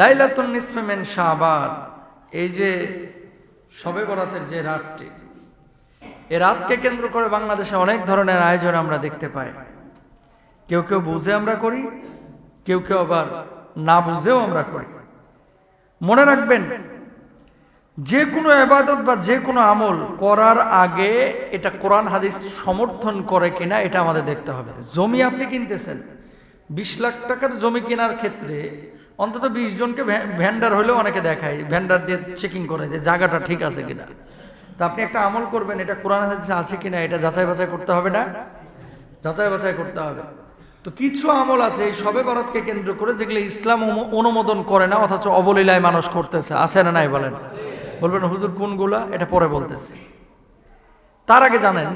লাইলাতুন নিসফেমেন শাহবান এই যে সবে বরাতের যে রাতটি এই রাতকে কেন্দ্র করে বাংলাদেশে অনেক ধরনের আয়োজন আমরা দেখতে পাই। কেউ কেউ বুঝে আমরা করি, কেউ কেউ আবার না বুঝেও আমরা করি। মনে রাখবেন, যে কোনো এবাদত বা যে কোনো আমল করার আগে এটা কোরআন হাদিস সমর্থন করে কিনা এটা আমাদের দেখতে হবে। জমি আপনি কিনতেছেন, বিশ লাখ টাকার জমি কেনার ক্ষেত্রে অন্তত বিশ জনকে ভ্যান্ডার হলেও অনেকে দেখায় ভ্যান্ডার দিয়ে চেকিং করে যে জায়গাটা ঠিক আছে কিনা। তা আপনি একটা আমল করবেন, এটা কোরআন হাদিসে আছে কিনা, এটা যাচাই বাছাই করতে হবে না? যাচাই বাছাই করতে হবে। তো কিছু আমল আছে এই সবে ভারতকে কেন্দ্র করে যেগুলো ইসলাম অনু- অনুমোদন করে না, অথচ অবলীলায় মানুষ করতেছে। আছে না নাই বলেন? বলবেন, হুজুর কোনগুলা? এটা পরে বলতেছে। তার আগে জানেন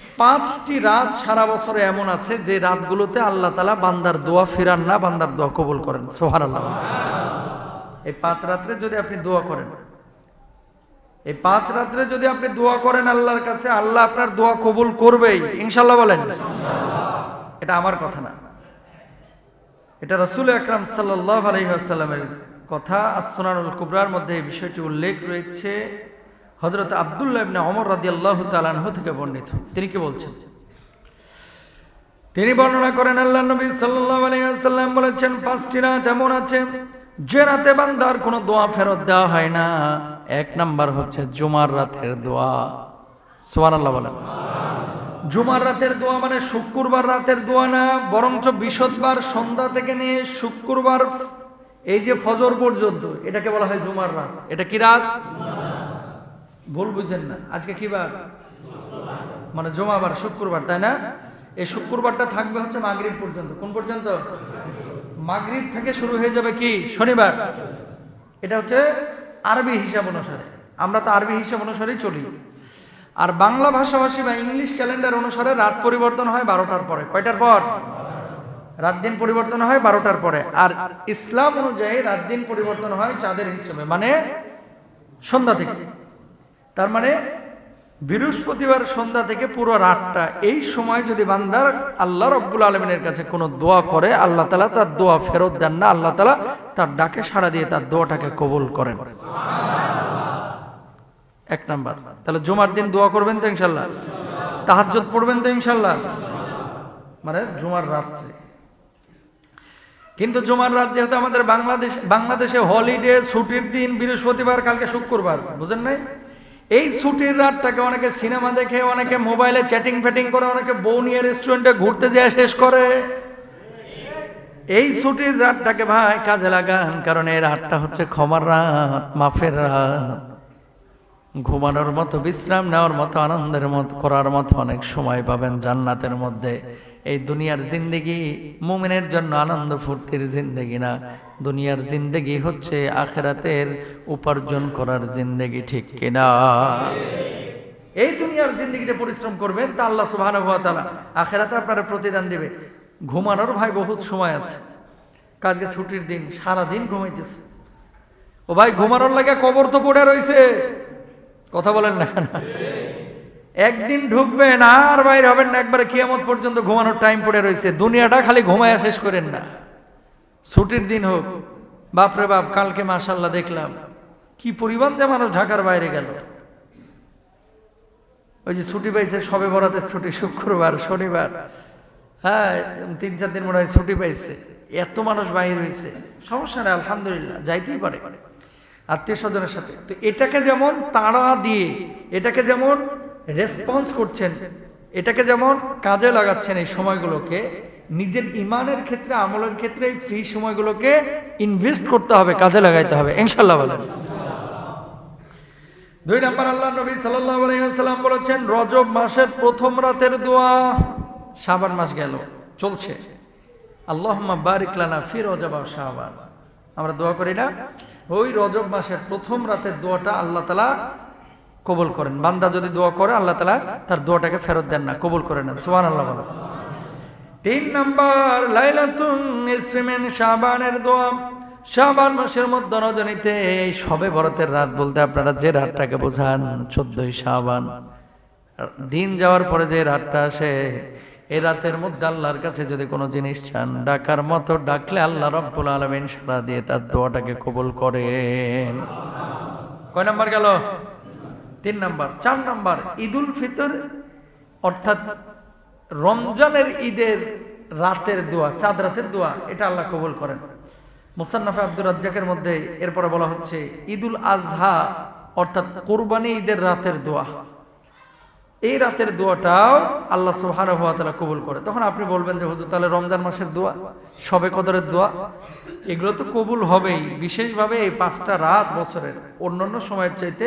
পাঁচটি রাত সারা বছরে এমন আছে যে রাতগুলোতে আল্লাহ তালা বান্দার দোয়া ফিরান না, বান্দার দোয়া কবুল করেন। সোহার আল্লাহ এই পাঁচ রাত্রে যদি আপনি দোয়া করেন, এই পাঁচ রাত্রে যদি আপনি দোয়া করেন আল্লাহর কাছে, আল্লাহ আপনার দোয়া কবুল করবেই। ইনশাল্লাহ বলেন। এটা আমার কথা না। এটা রাসুল আকরাম সাল্লাহ আলহিহাসাল্লামের কথা। আসনানুল কুবরার মধ্যে এই বিষয়টি উল্লেখ রয়েছে। হজরত আবদুল্লাহ ইবনে অমর রাদি আল্লাহ তালানহ থেকে বর্ণিত। তিনি কি বলছেন? তিনি বর্ণনা করেন, আল্লাহ নবী সাল্লাহ আলাইসাল্লাম বলেছেন, পাঁচটি রাত এমন আছে, যে রাতে বান্দার কোনো দোয়া ফেরত দেওয়া হয় না। এক নাম্বার হচ্ছে জুমার রাতের দোয়া। সোয়ান আল্লাহ বলেন। জুমার রাতের দোয়া মানে শুক্রবার রাতের দোয়া না, বরঞ্চ বিশদবার সন্ধ্যা থেকে নিয়ে শুক্রবার, এই যে ফজর পর্যন্ত, এটাকে বলা হয় জুমার রাত। এটা কি রাত? ভুল বুঝেন না। আজকে কি বার? মানে জমাবার, শুক্রবার, তাই না? এই শুক্রবারটা থাকবে হচ্ছে মাগরিব পর্যন্ত। কোন পর্যন্ত? মাগরিব থেকে শুরু হয়ে যাবে কি? শনিবার। এটা হচ্ছে আরবি হিসাব অনুসারে। আমরা তো আরবি হিসাব অনুসারেই চলি। আর বাংলা ভাষাভাষী বা ইংলিশ ক্যালেন্ডার অনুসারে রাত পরিবর্তন হয় বারোটার পরে। কয়টার পর? রাত দিন পরিবর্তন হয় বারোটার পরে। আর ইসলাম অনুযায়ী রাত দিন পরিবর্তন হয় চাঁদের হিসেবে। মানে সন্ধ্যা থেকে। তার মানে বৃহস্পতিবার সন্ধ্যা থেকে পুরো রাতটা, এই সময় যদি বান্দার আল্লাহ রব্বুল আলমিনের কাছে কোনো দোয়া করে, আল্লাহ তালা তার দোয়া ফেরত দেন না, আল্লাহ তালা তার ডাকে সাড়া দিয়ে তার দোয়াটাকে কবুল করেন। এক নাম্বার। তাহলে জুমার দিন দোয়া করবেন তো ইনশাল্লাহ তাহাজ্জুদ পড়বেন তো ইনশাল্লাহ মানে জুমার রাত্রে। কিন্তু জুমার রাত যেহেতু আমাদের বাংলাদেশ, বাংলাদেশে হলিডে ছুটির দিন বৃহস্পতিবার, কালকে শুক্রবার, বুঝেন নাই? এই ছুটির রাতটাকে অনেকে সিনেমা দেখে, অনেকে মোবাইলে চ্যাটিং ফ্যাটিং করে, অনেকে বউ নিয়ে রেস্টুরেন্টে ঘুরতে যায়, শেষ করে। এই ছুটির রাতটাকে ভাই কাজে লাগান, কারণ এই রাতটা হচ্ছে ক্ষমার রাত, মাফের রাত। ঘুমানোর মতো, বিশ্রাম নেওয়ার মতো, আনন্দের মতো, করার মতো অনেক সময় পাবেন জান্নাতের মধ্যে। এই দুনিয়ার জিন্দেগি মুমিনের জন্য আনন্দ ফুর্তির জিন্দেগি না। দুনিয়ার জিন্দেগি হচ্ছে আখেরাতের উপার্জন করার জিন্দেগি, ঠিক কিনা? এই দুনিয়ার জিন্দেগিতে পরিশ্রম করবেন তা আল্লাহ তাআলা। আখেরাতে আপনারা প্রতিদান দিবে। ঘুমানোর ভাই বহুত সময় আছে। কাজকে ছুটির দিন সারা দিন ঘুমাইতেছে। ও ভাই, ঘুমানোর লাগে কবর তো পড়ে রইছে। কথা বলেন না কেন? একদিন ঢুকবেন, আর বাইরে হবেন না। একবারে কিয়ামত পর্যন্ত ঘুমানোর টাইম পড়ে রয়েছে। দুনিয়াটা খালি ঘুমায়া শেষ করেন না। ছুটির দিন হোক বাপরে বাপ, কালকে মাশাল্লাহ দেখলাম, কি পরিমাণ যে মানুষ ঢাকার বাইরে গেল। ওই যে ছুটি পাইছে, সবে বরাতের ছুটি, শুক্রবার, শনিবার। হ্যাঁ তিন, চার দিন মনে হয় ছুটি পাইছে। এত মানুষ বাইরে হয়েছে সমস্যা নেই, আলহামদুলিল্লাহ, যাইতেই পারে। আত্মীয় স্বজনের সাথে। তো এটাকে যেমন তাড়া দিয়ে, এটাকে যেমন রেসপন্স করছেন, এটাকে যেমন কাজে লাগাচ্ছেন এই সময়গুলোকে, নিজের ইমানের ক্ষেত্রে, আমলের ক্ষেত্রে এই ফ্রি সময়গুলোকে ইনভেস্ট করতে হবে, কাজে লাগাইতে হবে। ইনশাল্লাহ বলেন। দুই নম্বর আল্লাহ নবী ওয়াসাল্লাম বলেছেন, রজব মাসের প্রথম রাতের দোয়া শাবান মাস গেল, চলছে। আল্লাহ বারিক লানা ফি রজব শাবান। আমরা দোয়া করি না? ওই রজব মাসের প্রথম রাতের দোয়াটা আল্লাহ তাআলা কবুল করেন। বান্দা যদি দোয়া করে, আল্লাহ তাআলা তার দোয়াটাকে ফেরত দেন না, কবুল করে নেন। সুবহানাল্লাহ বলেন। তিন নম্বর, লাইলাতুন ইসফিমেন শাবানের দোয়া। শাবান মাসের মধ্যে রজনীতে এই সবে বরতের রাত বলতে আপনারা যে রাতটাকে বোঝান, চোদ্দই শাবান। দিন যাওয়ার পরে যে রাতটা আসে এই রাতের মধ্যে আল্লাহর কাছে যদি কোনো জিনিস চান, ডাকার মতো ডাকলে আল্লাহ রব্বুল আলমিন সারা দিয়ে তার দোয়াটাকে কবুল করেন। কয় নাম্বার গেল? তিন নাম্বার। চার নাম্বার, ঈদুল ফিতর, অর্থাৎ রমজানের ঈদের রাতের দোয়া, চাঁদ রাতের দোয়া, এটা আল্লাহ কবুল করেন। মুসান্নাফে আব্দুর রাজ্জাকের মধ্যে এরপরে বলা হচ্ছে, ঈদুল আজহা, অর্থাৎ কোরবানি ঈদের রাতের দোয়া। এই রাতের দোয়াটাও আল্লাহ সুহান তালা কবুল করে। তখন আপনি বলবেন যে, হুজুর, তাহলে রমজান মাসের দোয়া, সবে কদরের দোয়া, এগুলো তো কবুল হবেই। বিশেষভাবে এই পাঁচটা রাত বছরের অন্যান্য সময়ের চাইতে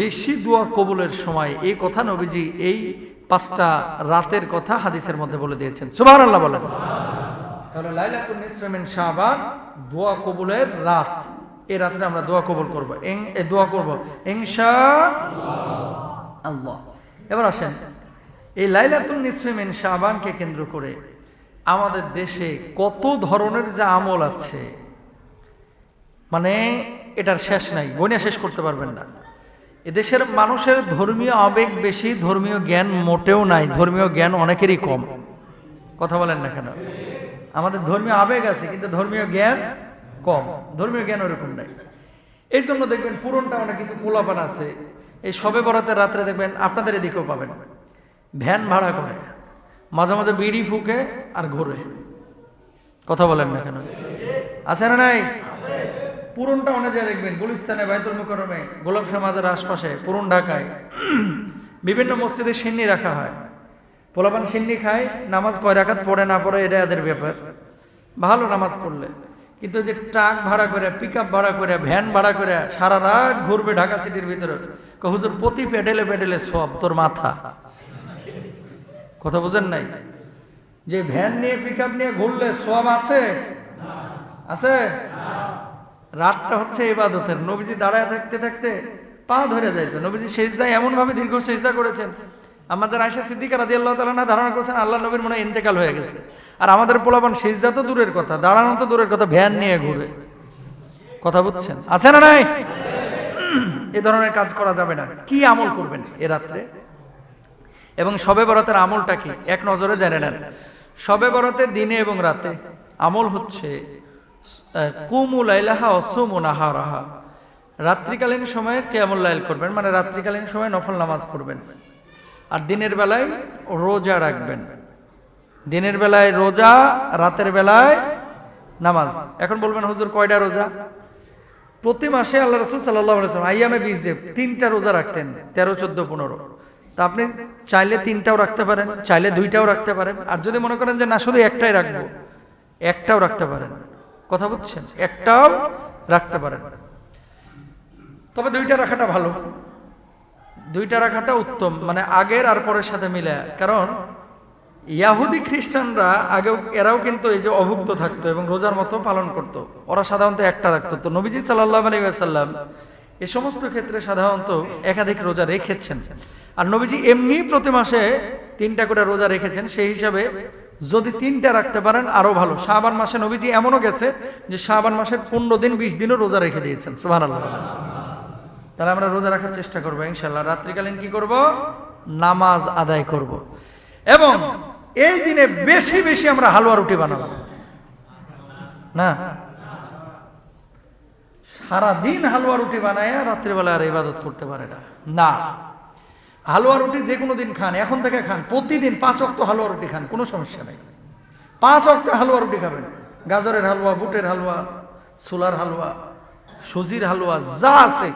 বেশি দোয়া কবুলের সময়। এই কথা নবীজি এই পাঁচটা রাতের কথা হাদিসের মধ্যে বলে দিয়েছেন। সুবাহ আল্লাহ বলেন। তাহলে লাইলাতুল নিসফে মিন শাবান, দোয়া কবুলের রাত। এই রাত্রে আমরা দোয়া কবুল করব। দোয়া করব। ইনশা আল্লাহ এবার আসেন। এই লাইলাতুল নিসফে মিন শাবানকে কেন্দ্র করে আমাদের দেশে কত ধরনের যে আমল আছে মানে এটার শেষ নাই গণিয়া শেষ করতে পারবেন না। এদেশের মানুষের ধর্মীয় আবেগ বেশি, ধর্মীয় জ্ঞান মোটেও নাই, ধর্মীয় জ্ঞান অনেকেরই কম। কথা বলেন না কেন? আমাদের ধর্মীয় আবেগ আছে, কিন্তু ধর্মীয় জ্ঞান কম, ধর্মীয় জ্ঞান ওরকম নাই। এই জন্য দেখবেন পুরনটা অনেক কিছু পোলাপান আছে। এই সবে বরাতের রাত্রে দেখবেন আপনাদের এদিকেও পাবেন। ভ্যান ভাড়া করে, মাঝে মাঝে বিড়ি ফুকে আর ঘুরে। কথা বলেন না কেন? আছে না নাই? পুরনটা অনেক জায়গায় দেখবেন, গুলিস্তানে, বাইতুল মুকরমে গোলাপ শাহ মাজার আশপাশে, পুরন ঢাকায়। বিভিন্ন মসজিদে সিন্নি রাখা হয়। পোলাপান সিন্নি খায়, নামাজ কয় রাখাত পড়ে না পড়ে, এটা এদের ব্যাপার। ভালো নামাজ পড়লে। কিন্তু যে ট্রাক ভাড়া করে পিক ভাড়া করে ভ্যান ভাড়া করে, সারা রাত ঘুরবে ঢাকা সিটির ভিতরে হুজুর, প্রতি পেডেলে পেডেলে সব, তোর মাথা। কথা বোঝেন নাই? যে ভ্যান নিয়ে পিক নিয়ে ঘুরলে সব আছে? আছে? রাতটা হচ্ছে ইবাদতের। নবীজি দাঁড়ায় থাকতে থাকতে পা ধরে যাইতো। নবীজি সেজদায়, এমনভাবে দীর্ঘ সেজদা করেছেন। আমাদের আয়সা সিদ্দিকা রাদি আল্লাহ তালা ধারণা করেছেন, আল্লাহ নবীর মনে ইন্তেকাল হয়ে গেছে। আর আমাদের পোলাপান সেজদা তো দূরের কথা, দাঁড়ানো তো দূরের কথা, ভ্যান নিয়ে ঘুরে। কথা বুঝছেন? আছে না নাই? এ ধরনের কাজ করা যাবে না। কি আমল করবেন এ রাত্রে? এবং সবে বরাতের আমলটা কি? এক নজরে জেনে নেন। সবে বরাতের দিনে এবং রাতে আমল হচ্ছে কুমুল আইলাহা অসুমুনাহারাহা রাত্রিকালীন সময়ে লাইল করবেন মানে রাত্রিকালীন সময় নফল নামাজ পড়বেন। আর দিনের বেলায় রোজা রাখবেন। দিনের বেলায় রোজা, রাতের বেলায় নামাজ। এখন বলবেন, হুজুর, কয়টা রোজা? প্রতি মাসে আল্লাহ রসুল আলাইসালাম আইয়ামে বিশ তিনটা রোজা রাখতেন, তেরো, চোদ্দ, পনেরো। তা আপনি চাইলে তিনটাও রাখতে পারেন, চাইলে দুইটাও রাখতে পারেন। আর যদি মনে করেন যে, না, শুধু একটাই রাখব, একটাও রাখতে পারেন। কথা বুঝছেন? একটাও রাখতে পারেন। তবে দুইটা রাখাটা ভালো। দুইটা রাখাটা উত্তম মানে আগের আর পরের সাথে মিলে। কারণ ইয়াহুদি খ্রিস্টানরা আগেও, এরাও কিন্তু এই যে অভুক্ত থাকতো এবং রোজার মতো পালন করত। ওরা সাধারণত একটা রাখতো। তো নবীজি সাল্লাহ আলাইসাল্লাম এ সমস্ত ক্ষেত্রে সাধারণত একাধিক রোজা রেখেছেন। আর নবীজি এমনি প্রতি মাসে তিনটা করে রোজা রেখেছেন। সেই হিসাবে যদি তিনটা রাখতে পারেন আরও ভালো। শাবান মাসে নবীজি এমনও গেছে যে শাবান মাসের পনেরো দিন, বিশ দিনও রোজা রেখে দিয়েছেন। সুহান আল্লাহ তাহলে আমরা রোজা রাখার চেষ্টা করব ইনশাল্লাহ রাত্রিকালীন কি করব? নামাজ আদায় করব। এবং এই দিনে বেশি বেশি আমরা হালুয়া রুটি বানাবো। না? সারা দিন হালুয়া রুটি বানায় রাত্রিবেলা আর ইবাদত করতে পারে না। না। হালুয়া রুটি যে কোনো দিন খান, এখন থেকে খান, প্রতিদিন পাঁচ অক্ত হালুয়া রুটি খান, কোনো সমস্যা নেই। পাঁচ অক্ত হালুয়া রুটি খাবেন। গাজরের হালুয়া, বুটের হালুয়া, ছোলার হালুয়া, সুজির হালুয়া, যা আছে।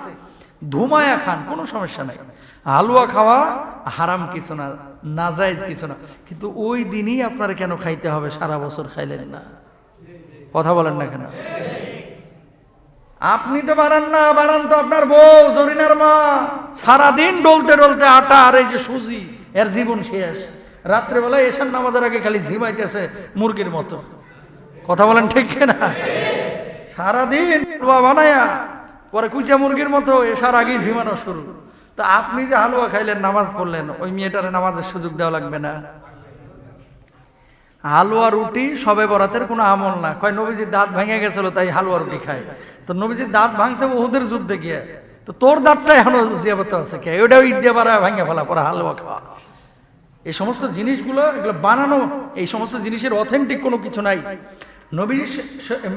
ধুমায়া খান, কোনো সমস্যা নাই। হালুয়া খাওয়া হারাম কিছু না নাজাইজ কিছু না। কিন্তু ওই দিনই আপনার কেন খাইতে হবে? সারা বছর খাইলেন না। কথা বলেন না কেন? আপনি তো বানান না বানান তো আপনার বউ, জরিনার মা। সারাদিন ডলতে ডলতে আটা আর এই যে সুজি, এর জীবন শেষ। রাত্রেবেলায় এসার নামাজের আগে খালি ঝিমাইতেছে মুরগির মতো। কথা বলেন ঠিক না সারাদিন বানায়া পরে কুচা মুরগির মতো এসার আগেই ঝিমানো শুরু। তা আপনি যে হালুয়া খাইলেন, নামাজ পড়লেন, ওই মেয়েটারে নামাজের সুযোগ দেওয়া লাগবে না। হালুয়া রুটি সবে বরাতের কোনো আমল না। কয় নবীজির দাঁত ভেঙে গেছিল, তাই হালুয়া রুটি খায়। তো নবীজির দাঁত ভাঙছে ওহুদের যুদ্ধে গিয়ে। তো তোর দাঁতটা এখনও জিয়াবত আছে কে? ওটাও ইট দিয়ে পারা ভেঙে ফেলা, পরে হালুয়া খাওয়া। এই সমস্ত জিনিসগুলো, এগুলো বানানো, এই সমস্ত জিনিসের অথেন্টিক কোনো কিছু নাই। নবী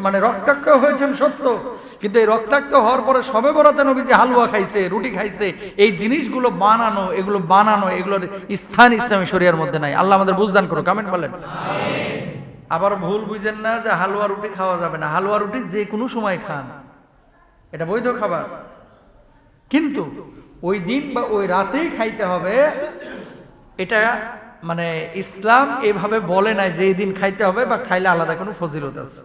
মানে রক্তাক্ত হয়েছেন সত্য, কিন্তু এই রক্তাক্ত হওয়ার পরে সবে বরাতে নবী যে হালুয়া খাইছে, রুটি খাইছে, এই জিনিসগুলো বানানো, এগুলো বানানো, এগুলোর স্থান ইসলামী শরিয়ার মধ্যে নাই। আল্লাহ আমাদের বুঝদান করো কমেন্ট বলেন। আবার ভুল বুঝেন না যে হালুয়া রুটি খাওয়া যাবে না। হালুয়া রুটি যে কোনো সময় খান। এটা বৈধ খাবার। কিন্তু ওই দিন বা ওই রাতেই খাইতে হবে, এটা মানে ইসলাম এভাবে বলে নাই যে এই দিন খাইতে হবে বা খাইলে আলাদা কোনো ফজিলত আছে।